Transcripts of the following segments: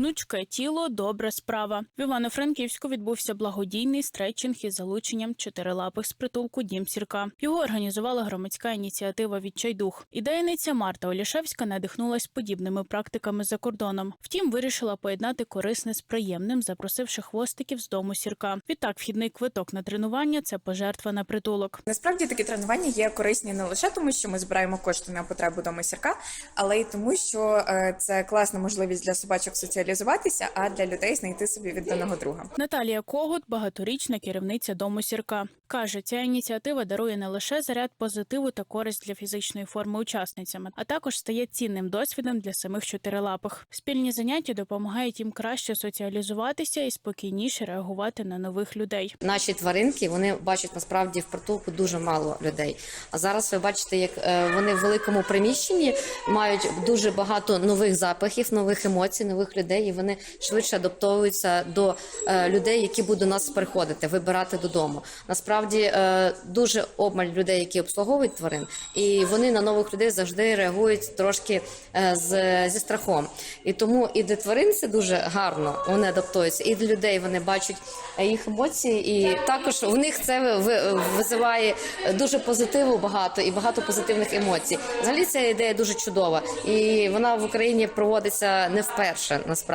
Гнучке тіло добра справа. В Івано-Франківську відбувся благодійний стретчинг із залученням чотирилапих з притулку Дім Сірка. Його організувала громадська ініціатива Відчайдух. Ідейниця Марта Олішевська надихнулась подібними практиками за кордоном. Втім, вирішила поєднати корисне з приємним, запросивши хвостиків з дому сірка. Відтак, вхідний квиток на тренування це пожертва на притулок. Насправді такі тренування є корисні не лише тому, що ми збираємо кошти на потребу дома сірка, але й тому, що е, це класна можливість для собачок соціалізуватися, а для людей знайти собі відданого друга. Наталія Когут, багаторічна керівниця дому сірка, каже, ця ініціатива дарує не лише заряд позитиву та користь для фізичної форми учасницями, а також стає цінним досвідом для самих чотирилапих. Спільні заняття допомагають їм краще соціалізуватися і спокійніше реагувати на нових людей. Наші тваринки вони бачать насправді в притулку дуже мало людей. А зараз ви бачите, як е, вони в великому приміщенні мають дуже багато нових запахів, нових емоцій, нових людей, і вони швидше адаптовуються до е, людей, які будуть до нас приходити, вибирати додому. Насправді е, дуже обмаль людей, які обслуговують тварин, і вони на нових людей завжди реагують трошки е, з, зі страхом. І тому і для тварин це дуже гарно. Вони адаптуються, і для людей вони бачать їх емоції, і також в них це ви- ви- визиває дуже позитиву багато і багато позитивних емоцій. Взагалі ця ідея дуже чудова, і вона в Україні проводиться не вперше. Насправді,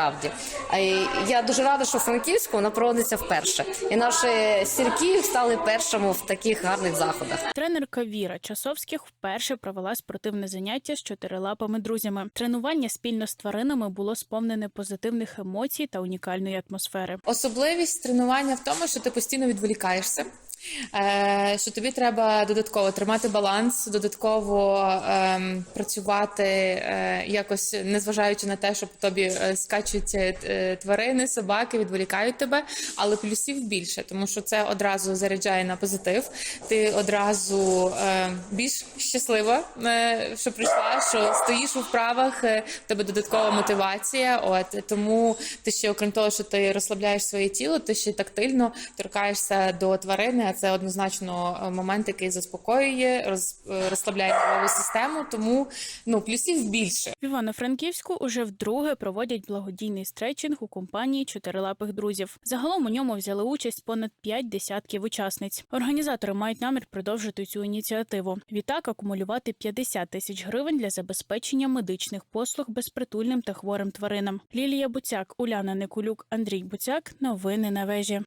а я дуже рада, що Франківську вона проводиться вперше, і наші сірки стали першими в таких гарних заходах. Тренерка Віра Часовських вперше провела спортивне заняття з чотирилапими друзями. Тренування спільно з тваринами було сповнене позитивних емоцій та унікальної атмосфери. Особливість тренування в тому, що ти постійно відволікаєшся. Е, що тобі треба додатково тримати баланс, додатково ем, працювати е, якось, незважаючи на те, що тобі е, скачуть тварини, собаки, відволікають тебе, але плюсів більше, тому що це одразу заряджає на позитив. Ти одразу більш щаслива, що прийшла, що стоїш у вправах, в тебе додаткова мотивація. От тому ти ще, окрім того, що ти розслабляєш своє тіло, ти ще тактильно торкаєшся до тварини. Це однозначно е, момент, який заспокоює, роз, е, розслабляє нервову систему. Тому ну плюсів більше. В Івано-Франківську уже вдруге проводять благодійний стретчинг у компанії чотирилапих друзів. Загалом у ньому взяли участь понад п'ять десятків учасниць. Організатори мають намір продовжити цю ініціативу. Відтак акумулювати 50 тисяч гривень для забезпечення медичних послуг безпритульним та хворим тваринам. Лілія Буцяк, Уляна Никулюк, Андрій Буцяк. Новини на вежі.